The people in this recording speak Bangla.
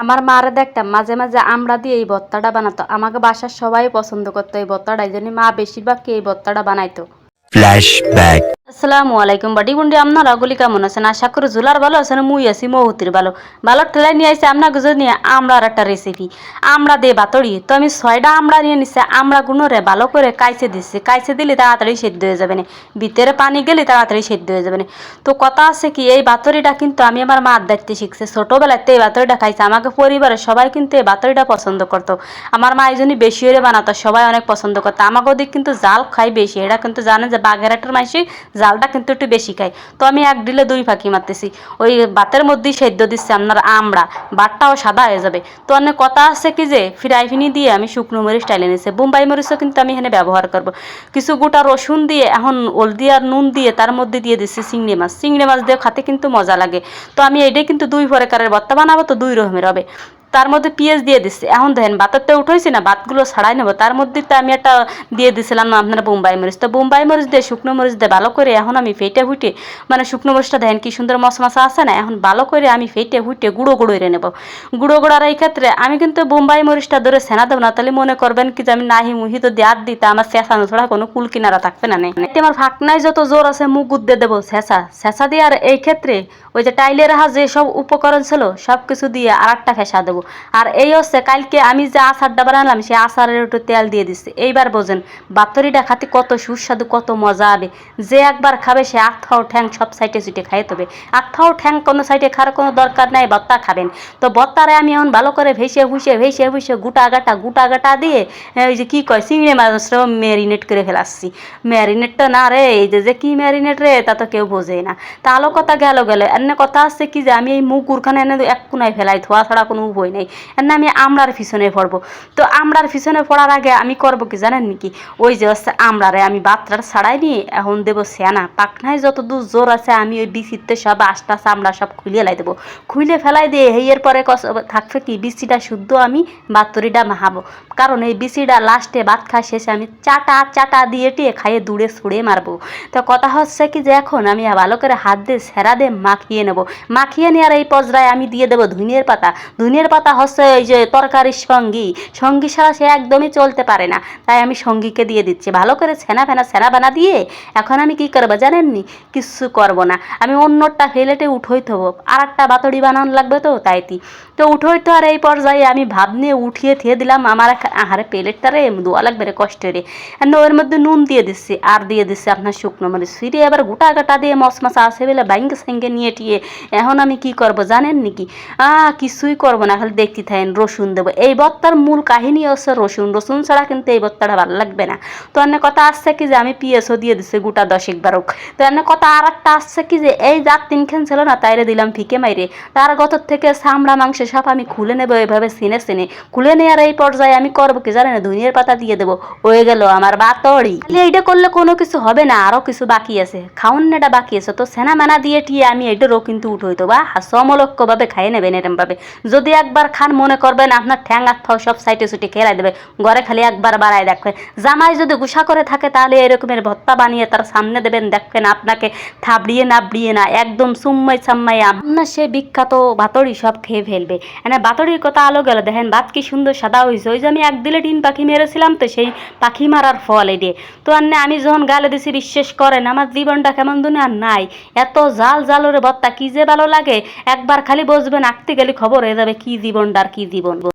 আমার মারে দেখতাম, মাঝে মাঝে আমরা দিয়ে এই ভর্তাটা বানাতো আমাকে বাসার সবাই পছন্দ করতো এই ভর্তাটা এই জন্য মা বেশিরভাগকে এই ভর্তাটা বানাইতো. আসসালামু আলাইকুম বাড়ি গুন্ডি, আপনারা গুলি কেমন আছেন? আশা করি জুলার ভালো আছেন, মুই আছি মহুতির ভালো। ভালো ঠেলাই নিয়ে আসছে আপনাকে যদি আমরার একটা রেসিপি আমরা দে বাতড়ি তো আমি ছয়টা আমরা নিয়ে নিচ্ছে আমরা গুণরে ভালো করে কাইছে দিচ্ছি কাইছে দিলে তাড়াতাড়ি সেদ্ধ হয়ে যাবে না। ভিতরে পানি গেলে তাড়াতাড়ি সেদ্ধ হয়ে যাবে না। তো কথা আছে কি, এই বাতরিটা কিন্তু আমি আমার মার দায়িত্বে শিখছি। ছোটোবেলাতে এই বাতরিটা খাইছে। আমাকে পরিবারের সবাই কিন্তু এই বাতরিটা পছন্দ করতো। আমার মা এই বেশি হয়ে বানাতো, সবাই অনেক পছন্দ করতো। আমাকে ওদিক কিন্তু জাল খাই বেশি। এটা কিন্তু জানে যে বাগেরহাটের মাসি জালটা কিন্তু একটু বেশি খায়। তো আমি এক ডিলে দুই ফাঁকি মারতেছি। ওই বাতের মধ্যেই সেদ্ধ দিচ্ছে আপনার আমরা বাটটাও সাদা হয়ে যাবে। তো অনেক কথা আছে কি যে, ফ্রাই ফিনি দিয়ে আমি শুকনো মরিচ টাইলে নিচ্ছে বোম্বাই মরিচও কিন্তু আমি এখানে ব্যবহার করব। কিছু গোটা রসুন দিয়ে, এখন হলদি আর নুন দিয়ে তার মধ্যে দিয়ে দিচ্ছি চিংড়ি মাছ। চিংড়ি মাছ দিয়ে খাতে কিন্তু মজা লাগে। তো আমি এটাই কিন্তু দুই প্রকারের ভর্তা বানাবো, তো দুই রকমের হবে। তার মধ্যে পেঁয়াজ দিয়ে দিচ্ছি এখন দেখেন ভাতেরটা উঠেছি না বাতগুলো ছাড়াই নেব। তার মধ্যে তো আমি একটা দিয়ে দিছিলাম আপনার বোম্বাই মরিচ। তো বোম্বাই মরিচ দিয়ে, শুকনো মরিচ দিয়ে ভালো করে এখন আমি ফেটে ফুটে মানে শুকনো মরিচটা দেখেন কি সুন্দর মশমশা আছে না, এখন ভালো করে আমি ফেটে ফুটে গুঁড়ো গুঁড়ো এনে নেব। গুঁড়ো গুঁড়ার এই ক্ষেত্রে আমি কিন্তু বোম্বাই মরিচটা ধরে সেনা দেবো না, তাহলে মনে করবেন কি যে আমি নাহি মুহি তো দেয়ার দিতে আমার চেঁচানো ছাড়া কোনো কুল কিনারা থাকবে না নেই আমার ফাঁকনায় যত জোর আছে মুখ গুদ্দে দেবো ছেঁচা ছেঁচা দিয়ে আর এই ক্ষেত্রে ওই যে টাইলে রাখা যে সব উপকরণ ছিল সব কিছু দিয়ে আর একটা ফেসা দেবো। আর এই হচ্ছে, কালকে আমি যে আচারটা বানালাম, সেই আচারের একটু তেল দিয়ে দিচ্ছি এইবার বোঝেন, বাতরিটা খাতে কত সুস্বাদু, কত মজা হবে। যে একবার খাবে, সে আথাও ঠ্যাং সব সাইডে সুইটে খাইতে হবে আথাও ঠ্যাং কোনো সাইডে খাওয়ার কোনো দরকার নাই, বত্তা খাবেন। তো বত্তারে আমি এখন ভালো করে ভেসে ভুসে, ভেসে ভুষে গুটা গাটা গুটা গাটা দিয়ে ওই যে কী কয়, চিংড়ি মাছটাও ম্যারিনেট করে ফেলাচ্ছি। ম্যারিনেটটা না রে, এই যে যে কী ম্যারিনেট রে, তা তো কেউ বোঝে না। তা আলো কথা গেল গেলে, এনে কথা আছে কি যে, আমি এই মুখ উরখানে এনে এক কোনায় ফেলাই, ধোয়া ছাড়া কোনো উপায় নেই। এনে আমি আমরার পিছনে পড়ব। তো আমরার পিছনে পড়ার আগে আমি করব কি জানেন নাকি? ওই যে হচ্ছে আমরারে আমি বাতরার ছাড়াই নিয়ে এখন দেবো সেনা। পাখনায় যত দূর জোর আছে আমি ওই বিচিতে সব আশটা চামড়া সব খুলিয়ে লাই দেবো। খুলে ফেলাই দিয়ে হেয়ের পরে কস থাকবে কি? বিচিটা শুদ্ধ আমি বাতরিটা মাহাবো কারণ এই বিচিটা লাস্টে ভাত খাওয়া শেষে আমি চাটা চাটা দিয়ে টিয়ে খাইয়ে দূরে ছুঁড়ে মারবো। তো কথা হচ্ছে কি যে এখন আমি ভালো করে হাত দিয়ে সেরা দিয়ে মাখিয়ে নেব। মাখিয়ে নেওয়ার এই পর্যায়ে আমি দিয়ে দেবো ধনিয়ার পাতা। ধনিয়ার পাতা হচ্ছে ওই যে তরকারির সঙ্গী। সঙ্গী ছাড়া সে একদমই চলতে পারে না। তাই আমি সঙ্গীকে দিয়ে দিচ্ছি। ভালো করে ছেনা ফেনা, ছেনা বানা দিয়ে এখন আমি কি করব জানেননি? কিচ্ছু করব না। আমি অন্যটা ফেলেটে উঠোই থবো। আর একটা বাতড়ি বানানো লাগবে তো তাইতি তো। উঠোই তো আর এই পর্যায়ে আমি ভাব নিয়ে উঠিয়ে থিয়ে দিলাম আমার আহারে প্লেটটা রে, দোয়া লাগবে রে কষ্ট রে। ওর মধ্যে নুন দিয়ে দিচ্ছি, আর দিয়ে দিচ্ছি আপনার শুকনো মরিচ। ফিরে এবার গোটা গাটা দিয়ে মশ মশা আছে বলে বাইঙ্গে সঙ্গে নিয়ে টিয়ে। এখন আমি কি করব জানেন নাকি আ কিছুই করব না। খালি দেখতে থাকেন, রসুন দেবো। এই বত্তার মূল কাহিনী হচ্ছে রসুন। রসুন ছাড়া কিন্তু এই বত্তাটা ভালো লাগবে না। তো অন্য কথা আসছে কি যে, আমি পিএসও দিয়ে দিচ্ছি গোটা দশেক বারক। তো অন্য কথা আর একটা আসছে কি যে, এই যার তিনখান ছিল না, তাইরে দিলাম ফিকে মাইরে। তার গত থেকে চামড়া মাংস সব আমি খুলে নেব, এভাবে সিনে সিনে। খুলে নেওয়ার এই পর্যায়ে আমি করব কি জানেন, ধনিয়ার পাতা দিয়ে দেবো। হয়ে গেল আমার বাতড়ি। এইটা করলে কোনো কিছু হবে না আরও কিছু বাকি আছে। খাওন নেটা বাকি আছে। তো সেনা মানা দিয়ে টিয়ে আমি এটারও কিন্তু উঠইতো বা সমলক্ষ্যভাবে খাইয়ে নেবেন এরম ভাবে যদি একবার খান, মনে করবেন আপনার ঠ্যাং আত্মাও সব সাইটে সুটে খেলাই দেবে। ঘরে খালি একবার বাড়ায় দেখবেন জামাই যদি গুসা করে থাকে, তাহলে এরকমের ভত্তা বানিয়ে তার সামনে দেবেন, দেখবেন আপনাকে থাবড়িয়ে নাবড়িয়ে না, একদম সুম্মাই সাম্মাই আপনার সে বিখ্যাত বাতড়ি সব খেয়ে ফেলবে। এনে বাতড়ির কথা আলো গেল, দেখেন ভাত কি সুন্দর সাদা হয়েছে ওই যে আমি এক দিলে ডিম পাখি মেরেছিলাম তো, সেই পাখি মারার ফল এডে তো আন্নে আমি যখন গালে দিছি, বিশ্বাস করেন, আমার জীবনটা কেমন দুনিয়া নাই। এত জাল জালরে ভত্তা, কি যে ভালো লাগে। একবার খালি বসবেন, আঁকতে গেলে খবর হয়ে যাবে, কি জীবনটার কি জীবন?